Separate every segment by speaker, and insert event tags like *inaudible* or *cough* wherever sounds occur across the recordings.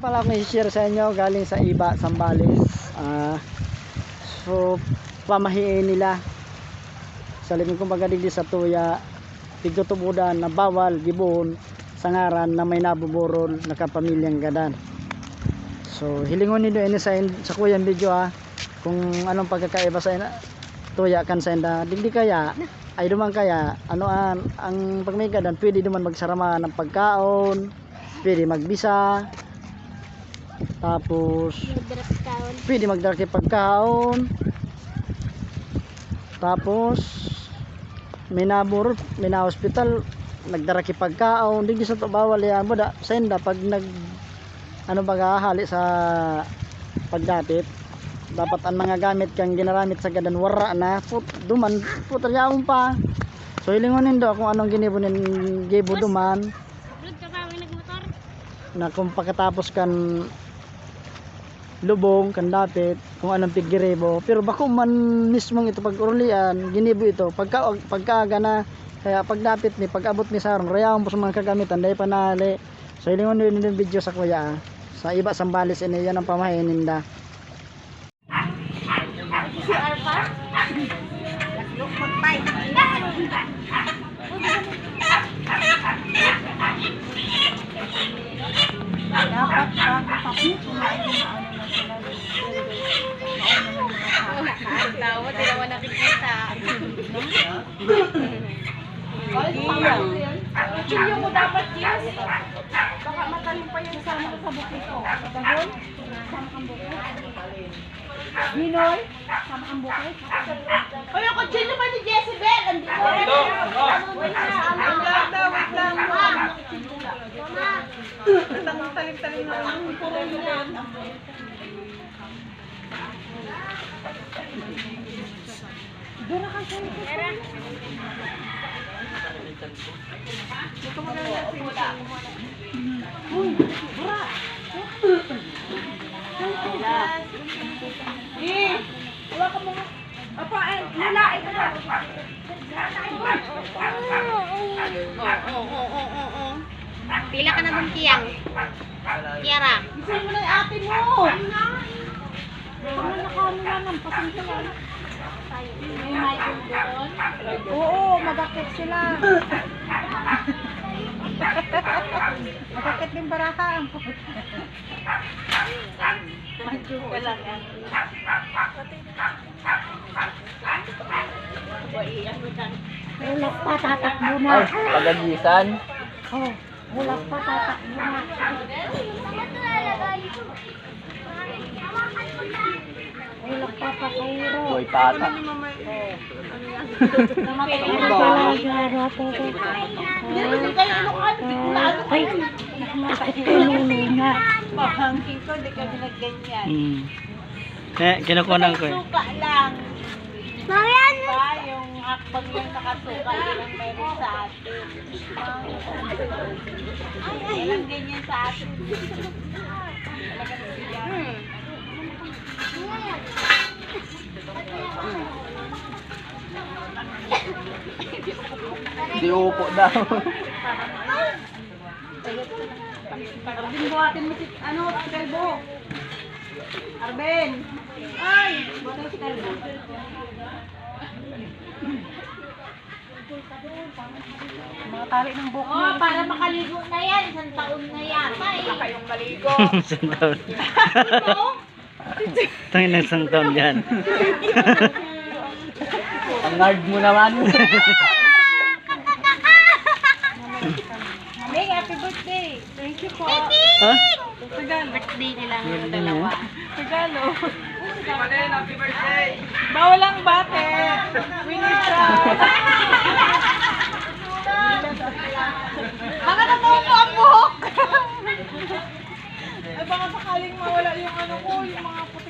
Speaker 1: pala akong i-share sa inyo galing sa iba, Sambales. Ah, so, pamahiin nila. Sa limang kumbaga digdi sa tuya, tigtutubudan na bawal, gibon, sangaran na may nabuburol na kapamilyang gadan. So, hilingon niyo ini sa, sa kuyang video ha, kung anong pagkakaiba sa ina, tuya kan sa inda. Digdi kaya, ay duman kaya, ano an, ang pagmigadan, pwede duman magsarama ng pagkaon, pwede magbisa, tapos pwede magdarki pagkaon. Tapos may naburot may na hospital nagdaraki pagkaon. Di sa to bawal yan. Mo da sa inda pag nag ano baga hali sa pagdapit dapat ang mga gamit kang ginaramit sa gadan wara na. Put duman putal yaon pa. So hilingonin do kung anong ginibunin gibo duman. Na kung pagkatapos kan lubong kan dapit kung anong pigirebo pero bako man mismong ito pag urulian ginibo ito pagka pagkaaga na kaya pag dapit ni pag abot ni sarong rayawan po sa mga kagamitan dahil panali so ilingon nyo yung video sa kuya ah. sa iba sambales ini yan ang pamahain ninda
Speaker 2: CR pa? Magpay.
Speaker 3: Dapat bago pa po kumain na ano na sila.
Speaker 2: Tawa, di naman nakikita.
Speaker 3: Chilyo mo dapat, Jess. Baka matalim pa yung sama ko sa bukit ko. Dahon? Sama kang bukit? Ginoy? Sama kang bukit? Ay, ako chilyo pa ni Jezebel. Andito. Ito. Wait na. Lang daw. Wait lang. Ang talim-talim na ang puro yan. Doon na kasi. Eh, wala ka mga... Apa, eh, lulain ka na.
Speaker 2: Pila ka na dun, Kiyang. Kiara.
Speaker 3: Gisayin mo na yung ate mo. Ano na ka mo lang, pasensya lang. May Michael doon? Oo, magakit sila. magakit din baraha. Michael ka lang yan. Ulap pa, tatakbo na.
Speaker 1: ay pagagisan
Speaker 3: Oh, ulap pa, tatakbo na. Ulap pa, pakahiro.
Speaker 1: boy pata
Speaker 3: Ay, nakakatulong nga.
Speaker 4: Pahangkin ko, di ka ginagganyan.
Speaker 1: hmm. eh, kinukunan ko eh
Speaker 4: Suka lang.
Speaker 2: Marian!
Speaker 4: Hakbang yung nakasuka, yun ang meron sa atin. Ay, ay, ganyan sa atin.
Speaker 2: Hmm.
Speaker 1: di upo daw
Speaker 3: Arben, buhatin mo si, ano, si Kalbo. Arben. Ay, buhatin mo si Kalbo. Mga tali ng buhok
Speaker 4: Oh, para makaligo na yan. Isang taon na yata eh.
Speaker 3: kayong maligo. *laughs*
Speaker 1: isang taon tangin ng isang taon dyan *laughs* ang hard mo naman *laughs*
Speaker 3: Mami, happy birthday. Thank you po.
Speaker 1: ha?
Speaker 3: Regalo.
Speaker 2: Birthday nila ng dalawa.
Speaker 3: Regalo. Bawal ang bate. Winnie Chow. Baka natupo ang buhok. Ay baka sakaling mawala yung ano ko, yung mga puti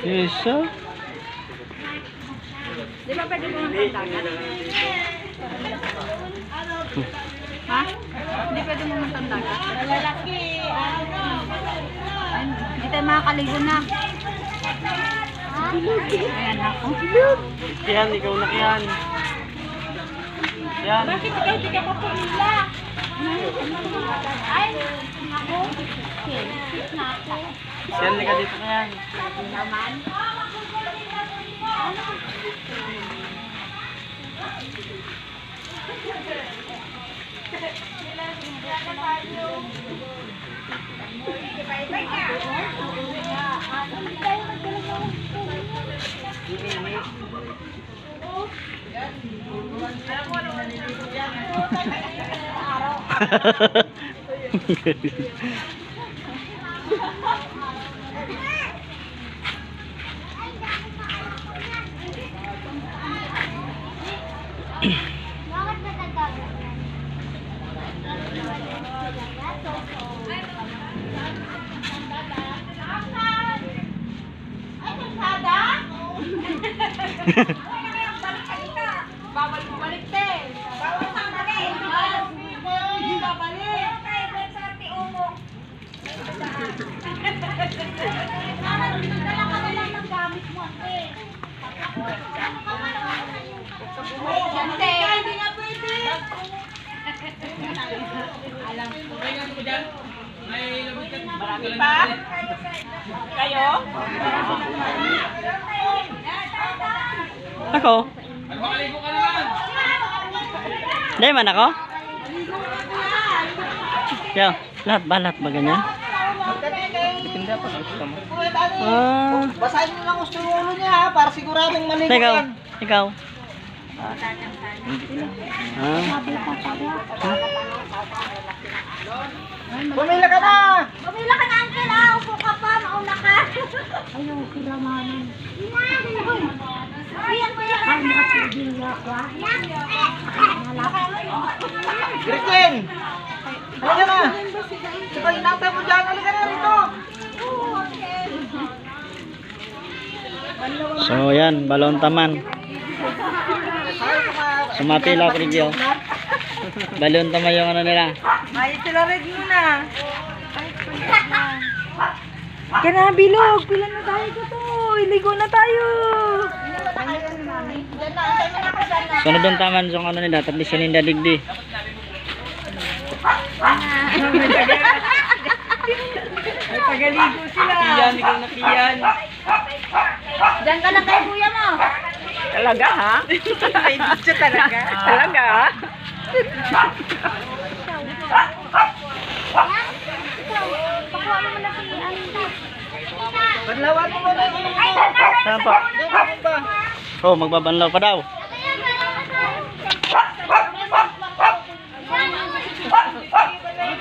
Speaker 5: Isa?
Speaker 3: Di ba pwede mo dagat? Ha? Hindi pwede mo dagat?
Speaker 4: Malalaki.
Speaker 3: Ay, Hindi tayo makakaligo na. Ayan ako.
Speaker 5: Yan, ikaw na yan. Yan.
Speaker 4: Bakit ikaw di ka pa pumila? Ay, ako. Selfish na ako.
Speaker 5: Yan, ka dito na yan.
Speaker 4: Naman.
Speaker 3: Bawal *laughs* *laughs* mo balik, te. Bawal sa balik. Hindi babalik. Siyempre. Hindi nga pwede.
Speaker 4: Marami pa? Kayo?
Speaker 5: Ako? Hindi man ako? Yan, lahat ba? Lahat ba ganyan? Ah,
Speaker 6: Basahin mo lang gusto ng ulo niya ha, para siguradong maligo
Speaker 5: ikaw,
Speaker 6: yan.
Speaker 5: ikaw. Ah,
Speaker 6: Pumila ka na!
Speaker 2: Pumila ka na, Uncle. Ah, upo ka pa. Mauna ka.
Speaker 4: Ayaw, kilamanan.
Speaker 2: Ayan, kuya.
Speaker 4: Ay, makapigil nga ako. ah.
Speaker 6: Griffin! Halika na! Saka inatay mo dyan, halika na rito!
Speaker 5: So yan, balon taman. Sumapila ko review. Balon taman yung ano nila.
Speaker 3: Ay, sila red muna. Kaya na, bilog. Pila na tayo ko to. Iligo na tayo.
Speaker 5: Sunod yung taman yung ano nila, tapos siya ninda digdi.
Speaker 3: Ay, pagaligo sila.
Speaker 5: Kiyan, ikaw na kiyan.
Speaker 2: Diyan ka lang kay kuya mo.
Speaker 3: Talaga, ha? *laughs* Ay, dito talaga. *laughs* Talaga, ha?
Speaker 2: Pakuha mo na
Speaker 6: muna yung ulo mo!
Speaker 5: Saan pa? Oh, magbabanlaw pa daw.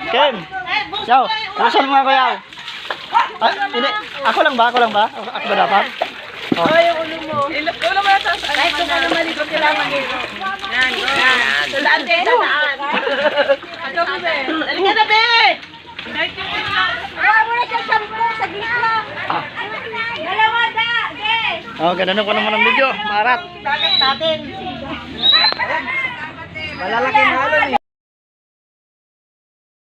Speaker 5: Kim! Yaw! Usan mo nga ko yaw! Ah, hindi. Ako lang ba? Ako lang ba? Ako, ako ba dapat? Oh.
Speaker 3: Ay, yung ulo mo. Ulo mo na sa Kahit kung ano maligo. Yan, yan. Sa daan sa daan. Ano ba, be? Halika na, be! Kahit yung ulo na.
Speaker 2: Ah, muna siya shampoo sa gitna. Dalawa da.
Speaker 5: Oh, ganun ko naman ang video. Marat.
Speaker 6: Dagat natin! Malalaking halon eh!